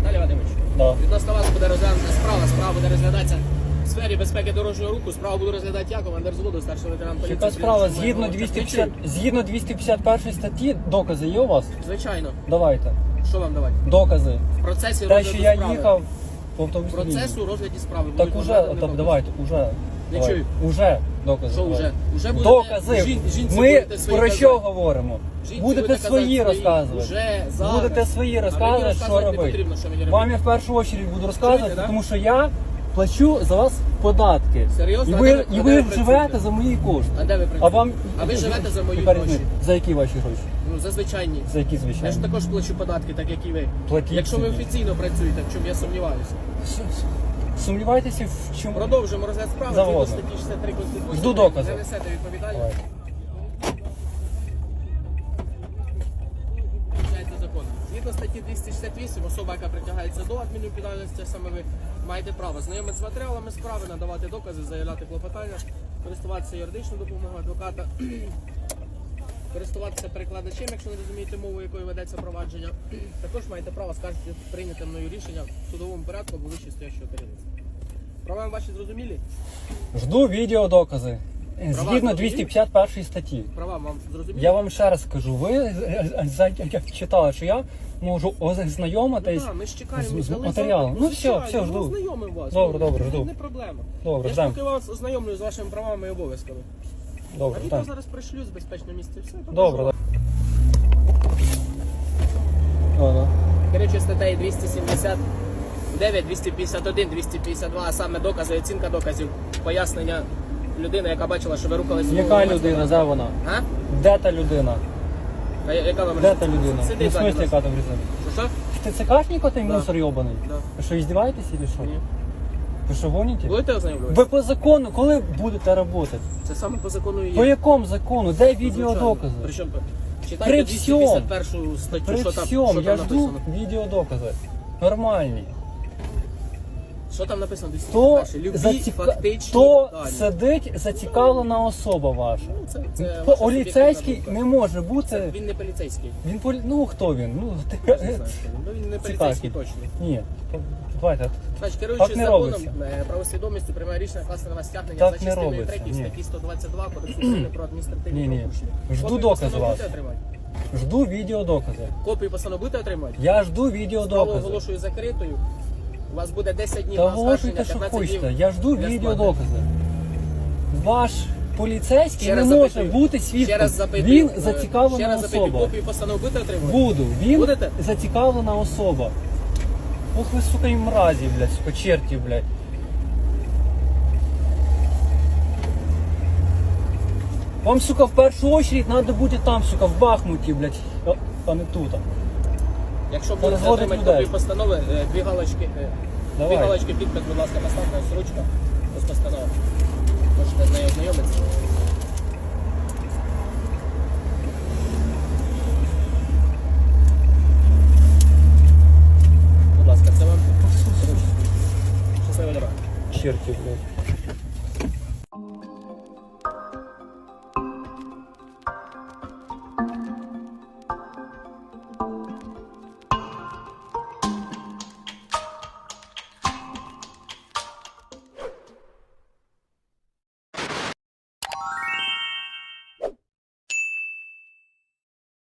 Віталій Вадимович, да. відносно вас буде розглянута справа, справа буде розглядатися в сфері безпеки дорожнього руху, Справа буде розглядати я, командир взводу, старший лейтенант поліції. Яка справа? Згідно згідно 251 статті, докази є у вас? Звичайно. Давайте. Що вам давати? Докази. В процесі Те, що я їхав, в автобусі. В Процесу розгляді справи. Так уже, давайте, уже. Не чую. Уже докази. Що вже? Уже будете Докази. жін- жінці Ми будете свої про що казати. говоримо? Жінці Будете будете свої казати розказувати. Вже зараз. Будете свої розказувати, що розказувати не робити. потрібно, що мені Вам я в першу чергу буду розказувати, Чуєте, да? тому що я плачу за вас податки. Серйозно? І А ви, де і а ви де ви живете працюєте? за мої кошти. А де ви А вам А ви живете за мої гроші. За які ваші гроші? Ну, за звичайні. За які Я ж звичайні? також плачу податки, так як і ви. Платіть Якщо ви собі. офіційно працюєте, в чому я сумніваюся. Сумніваєтеся в чому? Продовжимо розгляд справи Заводно. згідно статті 63 Конституції. Жду докази. Не несете відповідальність. Закон. Згідно статті 268, особа, яка притягається до адмінвідповідальності, саме ви маєте право знайомитися з матеріалами справи, надавати докази, заявляти клопотання, користуватися юридичною допомогою адвоката, користуватися перекладачем, якщо не розумієте мову, якою ведеться провадження. Також маєте право скаржити прийняте мною рішення в судовому порядку або вище стоящого керівництва. Права ваші зрозумілі? Жду відеодокази. Згідно зрозуміли? 251 статті. Права вам зрозумілі? Я вам ще раз скажу, ви е, за- як читали, що я можу ознайомитись. Ну, да, ми ж чекаємо з- з дали матеріалом. запит. Ну, все, звичайно, все, ми жду. ознайомимо вас. Добре, Ну, добре, це жду. Не проблема. Добре, Я ж ждем. поки вас ознайомлюю з вашими правами і обов'язками. Добре, а відео так. зараз пришлю з безпечного місця. Все, покажу Добре, вам. добре. Керуючи статтею 279, 251, 252, а саме докази, оцінка доказів, пояснення людини, яка бачила, що ви рухалися. Яка людина, де вона? А? Де та людина? А я- яка вам Де та людина? Ну, Сидить в ззаді яка там людина? Що, що? Ти ЦКшник отий Да. мусор йобаний? Да. Ви що, іздіваєтесь чи що? Ні. Ви що гоните? Будете ознайомлюватися? Ви по закону, коли будете працювати? Це саме по закону і є. По якому закону? Де відеодокази? Причому, При читайте всьому. 251 статтю, При що там, всьому, що я там жду написано. відеодокази. Нормальні. Що там написано? То, 251? Любі заціка... фактичні то дані. сидить зацікавлена особа ваша. Ну, це, це ваша Поліцейський не може бути. Він не поліцейський. Він полі... Ну хто він? Ну ти... Я не знаю, хто він. Ну, він не поліцейський Цікавий. точно. Ні. Давайте. Значить, керуючись Так не законом, робиться. е, правосвідомістю приймає рішення класти на вас стягнення Так за не частиною робиться, 3 ні. статті 122 Кодексу України про адміністративні Ні, ні. правопорушення. Жду Копію постанови вас. будете отримати? Жду відеодокази. Копію постанови будете отримати? Я жду Справу відеодокази. оголошую закритою. У вас буде 10 днів Та на оскарження, оголошуйте, що 15 хочете. днів Я жду для сплати. відеодокази. Ваш поліцейський Ще не раз може запитую. бути Ще свідком. раз запитую. Він Е, зацікавлена Ще раз запитую. особа. Копію постанови будете отримати? Буду. Він Будете? зацікавлена особа. Ох ви, сука, і мразі, блядь, сука, черті, блядь. Вам, сука, в першу очередь треба бути там, сука, в Бахмуті, блядь, а- а не тут. Якщо будете отримати людей. копію постанови, е, дві галочки, е, дві Давай. галочки підпис, будь ласка, поставте срочка з постанови. Можете з нею ознайомитися. Будь ласка, це вам. Щасливо дорога. Черти, блядь.